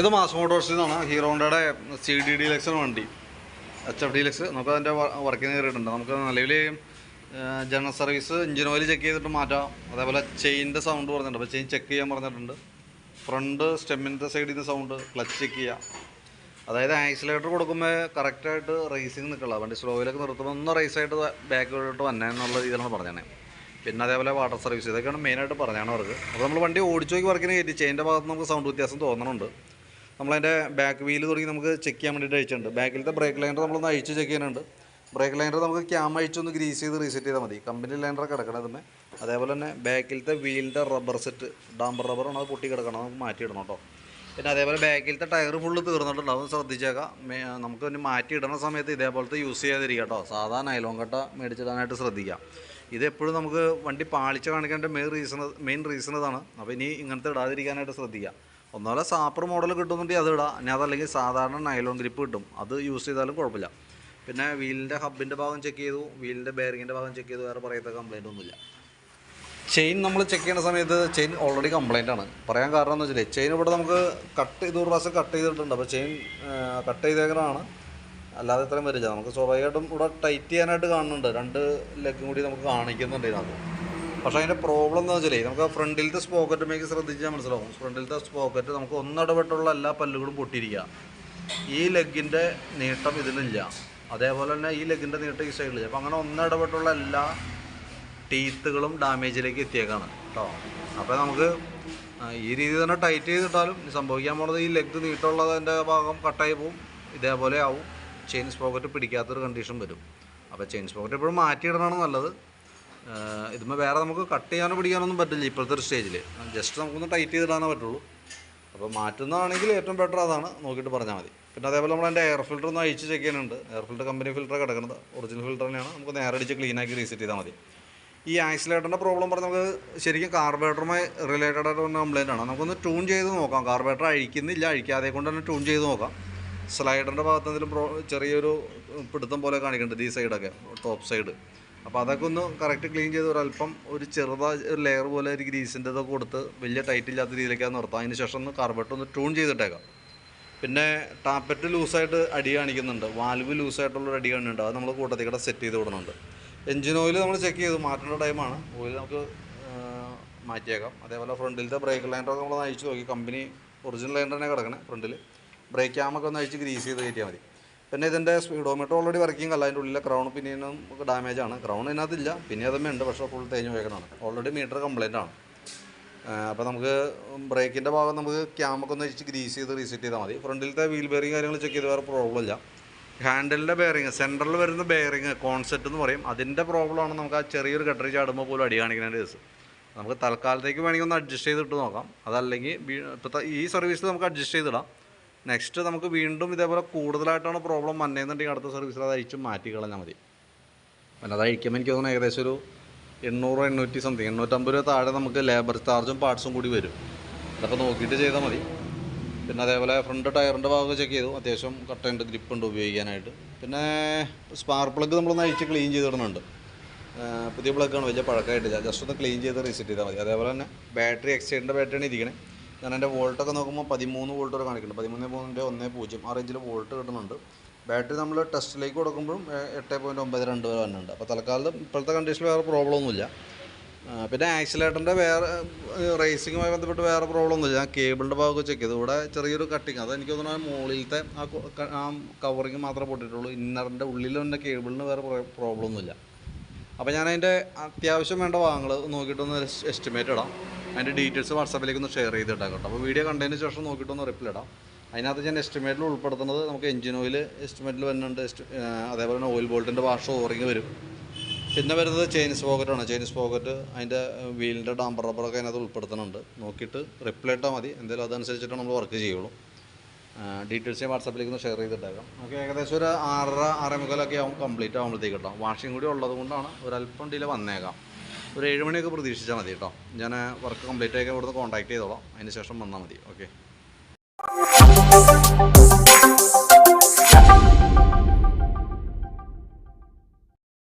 ഇത് മാസ് മോട്ടോഴ്സിൽ നിന്നാണ് ഹീറോണ്ടയുടെ സി ഡി ഡീലക്സ് വണ്ടി. എച്ച് എഫ് ഡീലക്സ് നമുക്ക് അതിന്റെ വർക്കിന് കയറിയിട്ടുണ്ട്. നമുക്ക് നിലവിൽ general service engine oil check ചെയ്തിട്ട് മാറ്റാം. അതേപോലെ ചെയിന്റെ സൗണ്ട് പറഞ്ഞിട്ടുണ്ട്. അപ്പോൾ ചെയിൻ ചെക്ക് ചെയ്യാൻ പറഞ്ഞിട്ടുണ്ട്. ഫ്രണ്ട് സ്റ്റെമ്മിന്റെ സൈഡിൽ നിന്ന് സൗണ്ട് ക്ലച്ച് ചെക്ക് ചെയ്യാം. അതായത് ആക്സിലേറ്റർ കൊടുക്കുമ്പോൾ കറക്റ്റായിട്ട് റേസിങ് നിൽക്കുള്ള വണ്ടി സ്ലോയിലൊക്കെ നിർത്തുമ്പോൾ ഒന്ന് റേസായിട്ട് ബാക്കിലോട്ട് വന്നേ എന്നുള്ള രീതിയിലാണ് പറഞ്ഞത് പിന്നെ അതേപോലെ വാട്ടർ സർവീസ് ഇതൊക്കെയാണ് മെയിനായിട്ട് പറഞ്ഞാണ് അവർക്ക്. അപ്പോൾ നമ്മൾ വണ്ടി ഓടിച്ചു നോക്കി വർക്കിന് കയറ്റി ചെയിന്റെ ഭാഗത്ത് നമുക്ക് സൗണ്ട് വ്യത്യാസം തോന്നുന്നുണ്ട് നമ്മളതിന്റെ ബാക്ക് വീൽ തുടങ്ങി നമുക്ക് ചെക്ക് ചെയ്യാൻ വേണ്ടിയിട്ട് അയച്ചിട്ടുണ്ട് ബാക്കിലത്തെ ബ്രേക്ക് ലൈനർ നമ്മളൊന്ന് അഴിച്ച് ചെക്ക് ചെയ്യാനുണ്ട് ബ്രേക്ക് ലൈനർ നമുക്ക് ക്യാം അഴിച്ചൊന്ന് ഗ്രീസ് ചെയ്ത് റീസെറ്റ് ചെയ്താൽ മതി. കമ്പനി ലൈനർ തന്നെ അതേപോലെ തന്നെ ബാക്കിലത്തെ വീലിന്റെ റബ്ബർ സെറ്റ് ഡാമ്പർ റബ്ബറാണ് അത് പൊട്ടി കിടക്കണം. നമുക്ക് മാറ്റിയിടണം കേട്ടോ. പിന്നെ അതേപോലെ ബാക്കിലത്തെ ടയർ ഫുള്ള് തീർന്നിട്ടുണ്ട്. അത് ശ്രദ്ധിച്ചേക്കാം. നമുക്ക് ഒന്ന് മാറ്റി ഇടുന്ന സമയത്ത് ഇതേപോലത്തെ യൂസ് ചെയ്യാതിരിക്കുക കേട്ടോ. സാധാരണ നൈലോൺ കട്ട മേടിച്ചിടാനായിട്ട് ശ്രദ്ധിക്കാം. ഇതെപ്പോഴും നമുക്ക് വണ്ടി പാളിച്ച കാണിക്കേണ്ട മെയിൻ റീസൺ മെയിൻ റീസൺ ഇതാണ്. അപ്പോൾ ഇനി ഇങ്ങനത്തെ ഇടാതിരിക്കാനായിട്ട് ശ്രദ്ധിക്കുക ഒന്നുമല്ല സാപ്പർ മോഡൽ കിട്ടുന്നുണ്ടെങ്കിൽ അത് ഇടാം. ഇനി അതല്ലെങ്കിൽ സാധാരണ നൈലോൺ ഗ്രിപ്പ് കിട്ടും. അത് യൂസ് ചെയ്താലും കുഴപ്പമില്ല. പിന്നെ വീലിന്റെ ഹബിന്റെ ഭാഗം ചെക്ക് ചെയ്തു. വീലിന്റെ ബെയറിങ്ങിന്റെ ഭാഗം ചെക്ക് ചെയ്തു. വേറെ പറയത്ത കംപ്ലൈന്റ് ഒന്നുമില്ല. ചെയിൻ നമ്മൾ ചെക്ക് ചെയ്യുന്ന സമയത്ത് ചെയിൻ ഓൾറെഡി കംപ്ലൈന്റ് ആണ്. പറയാൻ കാരണം എന്ന് വെച്ചാൽ ചെയിൻ ഇവിടെ നമുക്ക് കട്ട് ചെയ്ത് ഒരു പ്രാവശ്യം കട്ട് ചെയ്തിട്ടുണ്ട്. അപ്പോൾ ചെയിൻ കട്ട് ചെയ്തേക്കാണ് അല്ലാതെ ഇത്രയും വരില്ല. നമുക്ക് സ്വാഭാവികമായിട്ടും ഇവിടെ ടൈറ്റ് ചെയ്യാനായിട്ട് കാണുന്നുണ്ട്. രണ്ട് ലെഗും കൂടി നമുക്ക് കാണിക്കുന്നുണ്ട് ഇതിനകത്ത്. പക്ഷേ അതിന്റെ പ്രോബ്ലം എന്താ വെച്ചാൽ നമുക്ക് ഫ്രണ്ടിലത്തെ സ്പോക്കറ്റുമേക്ക് ശ്രദ്ധിച്ചാൽ മനസ്സിലാവും. ഫ്രണ്ടിലത്തെ സ്പോക്കറ്റ് നമുക്ക് ഒന്നിടപെട്ടുള്ള എല്ലാ പല്ലുകളും പൊട്ടിയിരിക്കുക ഈ ലെഗിന്റെ നീട്ടം ഇതിനില്ല അതേപോലെ തന്നെ ഈ ലെഗിന്റെ നീട്ടം ഈ സൈഡിൽ അപ്പോൾ അങ്ങനെ ഒന്നിടപെട്ടുള്ള എല്ലാ ടീത്തുകളും ഡാമേജിലേക്ക് എത്തിയേക്കാണ് കേട്ടോ അപ്പോൾ നമുക്ക് ഈ രീതി തന്നെ ടൈറ്റ് ചെയ്തിട്ടാലും സംഭവിക്കാൻ പോണത് ഈ ലെഗ് നീട്ടമുള്ളതിന്റെ ഭാഗം കട്ടായി പോവും. ഇതേപോലെ ആവും. ചെയിൻ സ്പോക്കറ്റ് പിടിക്കാത്തൊരു കണ്ടീഷൻ വരും. അപ്പോൾ ചെയിൻ സ്പോക്കറ്റ് എപ്പോഴും മാറ്റിയിടണമാണ് നല്ലത്. ഇതുമ്പോൾ വേറെ നമുക്ക് കട്ട് ചെയ്യാനോ പിടിക്കാനൊന്നും പറ്റില്ല. ഇപ്പോഴത്തെ ഒരു സ്റ്റേജിൽ ജസ്റ്റ് നമുക്കൊന്ന് ടൈറ്റ് ചെയ്തിടാനേ പറ്റുള്ളൂ. അപ്പോൾ മാറ്റുന്നതാണെങ്കിൽ ഏറ്റവും ബെറ്റർ അതാണ്. നോക്കിയിട്ട് പറഞ്ഞാൽ മതി. പിന്നെ അതേപോലെ നമ്മൾ അതിന്റെ എയർ ഫിൽറ്റർ ഒന്ന് അഴിച്ച് ചെക്ക് ചെയ്യാനുണ്ട് എയർ ഫിൽറ്റർ കമ്പനി ഫിൽറ്റർ കിടക്കുന്നത്. ഒറിജിനൽ ഫിൽറ്റർ തന്നെയാണ്. നമുക്ക് നേരെ അടിച്ച് ക്ലീൻ ആക്കി റീസെറ്റ് ചെയ്താൽ മതി. ഈ ആക്സിലേറ്ററിന്റെ പ്രോബ്ലം പറഞ്ഞാൽ നമുക്ക് ശരിക്കും കാർബറേറ്ററുമായി റിലേറ്റഡ് ആയിട്ട് വന്ന കംപ്ലൈന്റ് ആണ്. നമുക്കൊന്ന് ട്യൂൺ ചെയ്ത് നോക്കാം. കാർബറേറ്റർ അഴിക്കുന്നില്ല. അഴിക്കാതെ കൊണ്ട് തന്നെ ട്യൂൺ ചെയ്ത് നോക്കാം. സ്ലൈഡറിന്റെ ഭാഗത്ത് എന്തെങ്കിലും ചെറിയൊരു പിടുത്തം പോലെ കാണിക്കുന്നുണ്ട്. ഈ സൈഡൊക്കെ ടോപ്പ് സൈഡ് അപ്പോൾ അതൊക്കെ ഒന്ന് കറക്റ്റ് ക്ലീൻ ചെയ്ത് ഒരല്പം ഒരു ചെറുതാ ഒരു ലെയർ പോലെ ഒരു ഗ്രീസിന്റെ ഇതൊക്കെ കൊടുത്ത് വലിയ ടൈറ്റ് ഇല്ലാത്ത രീതിയിലേക്ക് അത് നിർത്താം. അതിന് ശേഷം ഒന്ന് കാർബറ്റ് ഒന്ന് ട്യൂൺ ചെയ്തിട്ടേക്കാം. പിന്നെ ടാപ്പറ്റ് ലൂസായിട്ട് അടി കാണിക്കുന്നുണ്ട്. വാൽവ് ലൂസായിട്ടുള്ളൊരു അടി കാണുന്നുണ്ട് അത് നമ്മൾ കൂട്ടത്തിൽ കൂടെ സെറ്റ് ചെയ്ത് വിടുന്നുണ്ട്. എഞ്ചിൻ ഓയിൽ നമ്മൾ ചെക്ക് ചെയ്തു. മാറ്റേണ്ട ടൈമാണ് ഓയിൽ നമുക്ക് മാറ്റിയേക്കാം. അതേപോലെ ഫ്രണ്ടിലത്തെ ബ്രേക്ക് ലൈനറൊക്കെ നമ്മൾ അയച്ചു നോക്കി. കമ്പനി ഒറിജിനൽ ലൈനർ തന്നെ കിടക്കണേ ഫ്രണ്ടിൽ ബ്രേക്ക് ക്യാമൊക്കെ ഒന്ന് അയച്ച് ഗ്രീസ് ചെയ്ത് കയറ്റിയാൽ മതി. പിന്നെ ഇതിന്റെ സ്പീഡോമീറ്റർ ഓൾറെഡി വർക്കിംഗ് അല്ല. അതിന്റെ ഉള്ളിലെ ക്രൗൺ പിന്നീനും ഡാമേജ് ആണ്. ക്രൗൺ ഇതിനകത്തില്ല. പിന്നെ അതമ്മ ഉണ്ട് പക്ഷേ ഫുൾ തേഞ്ഞ് പോയേക്കണതാണ് ഓൾറെഡി മീറ്റർ കംപ്ലൈന്റ് ആണ്. അപ്പോൾ നമുക്ക് ബ്രേക്കിന്റെ ഭാഗം നമുക്ക് ക്യാമൊക്കെ ഒന്ന് വെച്ച് ഗ്രീസ് ചെയ്ത് റീസെറ്റ് ചെയ്താൽ മതി. ഫ്രണ്ടിലത്തെ വീൽ ബെയറിങ് കാര്യങ്ങൾ ചെക്ക് ചെയ്ത് വേറെ പ്രോബ്ലം ഇല്ല. ഹാൻഡലിന്റെ ബെയറിങ് സെന്ററിൽ വരുന്ന ബെയറിങ് കോൺസെപ്റ്റ് എന്ന് പറയും. അതിന്റെ പ്രോബ്ലമാണ് നമുക്ക് ആ ചെറിയൊരു കട്ടറി ചാടുമ്പോൾ പോലും അടി കാണിക്കുന്നതിന്റെ കേസ് നമുക്ക് തൽക്കാലത്തേക്ക് വേണമെങ്കിൽ ഒന്ന് അഡ്ജസ്റ്റ് ചെയ്തിട്ട് നോക്കാം. അതല്ലെങ്കിൽ ഇപ്പോൾ ഈ സർവീസിൽ നമുക്ക് അഡ്ജസ്റ്റ് ചെയ്തിടാം. നെക്സ്റ്റ് നമുക്ക് വീണ്ടും ഇതേപോലെ കൂടുതലായിട്ടാണ് പ്രോബ്ലം വന്നതെന്നുണ്ടെങ്കിൽ അടുത്ത സർവീസിൽ അത് അഴിച്ച് മാറ്റി കളഞ്ഞാൽ മതി. പിന്നെ അത് അഴിക്കുമ്പോൾ എനിക്ക് തോന്നുന്നു ഏകദേശം ഒരു എണ്ണൂറ് എണ്ണൂറ്റി സംതിങ് എണ്ണൂറ്റമ്പത് രൂപ താഴെ നമുക്ക് ലേബർ ചാർജും പാർട്സും കൂടി വരും. അതൊക്കെ നോക്കിയിട്ട് ചെയ്താൽ മതി. പിന്നെ അതേപോലെ ഫ്രണ്ട് ടയറിന്റെ ഭാഗം ചെക്ക് ചെയ്തു. അത്യാവശ്യം കട്ടയുണ്ട് ഗ്രിപ്പ് ഉണ്ട് ഉപയോഗിക്കാനായിട്ട്. പിന്നെ സ്പാർക്ക് പ്ലഗ് നമ്മളൊന്ന് അഴിച്ച് ക്ലീൻ ചെയ്തിടുന്നുണ്ട് പുതിയ പ്ലഗ്ഗാണ് വലിയ പഴക്കമായിട്ടില്ല. ജസ്റ്റ് ഒന്ന് ക്ലീൻ ചെയ്ത് റീസെറ്റ് ചെയ്താൽ മതി. അതേപോലെ തന്നെ ബാറ്ററി എക്സൈഡിന്റെ ബാറ്ററിയാണ് ഇരിക്കണേ. ഞാൻ എന്റെ വോൾട്ടൊക്കെ നോക്കുമ്പോൾ പതിമൂന്ന് വോൾട്ട് വരെ കാണിക്കുന്നുണ്ട്. പതിമൂന്ന് പോയിന്റ് ഒന്ന് പൂജ്യം. ആ റേഞ്ചിൽ വോൾട്ട് കിട്ടുന്നുണ്ട്. ബാറ്ററി നമ്മൾ ടെസ്റ്റിലേക്ക് കൊടുക്കുമ്പോഴും എട്ട് പോയിന്റ് ഒമ്പത് രണ്ട് വരെ വന്നിട്ടുണ്ട് അപ്പോൾ തൽക്കാലം ഇപ്പോഴത്തെ കണ്ടീഷനിൽ വേറെ പ്രോബ്ലം ഒന്നുമില്ല. പിന്നെ ആക്സിലേറ്ററിന്റെ വേറെ റേസിങ്ങുമായി ബന്ധപ്പെട്ട് വേറെ പ്രോബ്ലം ഒന്നുമില്ല. ഞാൻ കേബിളിന്റെ ഭാഗമൊക്കെ ചെക്ക് ചെയ്തു. ഇവിടെ ചെറിയൊരു കട്ടിങ് അത് എനിക്ക് തോന്നുന്നു മുകളിലത്തെ ആ കവറിങ് മാത്രമേ പൊട്ടിയിട്ടുള്ളൂ. ഇന്നറിന്റെ ഉള്ളിൽ തന്നെ കേബിളിന് വേറെ പ്രോബ്ലം ഒന്നുമില്ല. അപ്പോൾ ഞാൻ അതിന്റെ അത്യാവശ്യം വേണ്ട ഭാഗങ്ങൾ നോക്കിയിട്ടൊന്ന് എസ്റ്റിമേറ്റ് ഇടാം. അതിന്റെ ഡീറ്റെയിൽസ് വാട്സാപ്പിലേക്ക് ഒന്ന് ഷെയർ ചെയ്തിട്ടാം കേട്ടോ. അപ്പോൾ വീഡിയോ കണ്ടതിന് ശേഷം നോക്കിയിട്ടൊന്ന് റിപ്ലൈ ഇടാം. അതിനകത്ത് ഞാൻ എസ്റ്റിമേറ്റിൽ ഉൾപ്പെടുത്തുന്നത് നമുക്ക് എഞ്ചിൻ ഓയിൽ എസ്റ്റിമേറ്റിൽ വരുന്നുണ്ട്. അതേപോലെ തന്നെ ഓയിൽ ബോൾട്ടിന്റെ വാഷ് ഓറിങ് വരും. പിന്നെ വരുന്നത് ചെയിൻസ് പോക്കറ്റാണ് ചെയിൻസ് പോക്കറ്റ് അതിന്റെ വീലിന്റെ ഡാമ്പർ റബ്ബറൊക്കെ അതിനകത്ത് ഉൾപ്പെടുത്തുന്നുണ്ട്. നോക്കിയിട്ട് റിപ്ലൈ ഇട്ടാൽ മതി. എന്തായാലും അതനുസരിച്ചിട്ട് നമ്മൾ വർക്ക് ചെയ്യുള്ളൂ. ഡീറ്റെയിൽസ് ഞാൻ വാട്സാപ്പിലേക്ക് ഒന്ന് ഷെയർ ചെയ്തിട്ടേക്കാം. ഓക്കെ ഏകദേശം ഒരു ആറര ആറേ മുക്കാലൊക്കെ ആവും കംപ്ലീറ്റ് ആകുമ്പോഴത്തേക്ക് കേട്ടോ. വാഷിംഗ് കൂടി ഉള്ളത് കൊണ്ടാണ് ഒരല്പം ഡിലേ വന്നേക്കാം. ഒരു ഏഴ് മണിയൊക്കെ പ്രതീക്ഷിച്ചാൽ മതി കേട്ടോ. ഞാൻ വർക്ക് കംപ്ലീറ്റ് ആക്കി ഇവിടുന്ന് കോൺടാക്ട് ചെയ്തോളാം. അതിന് ശേഷം വന്നാൽ മതി. ഓക്കെ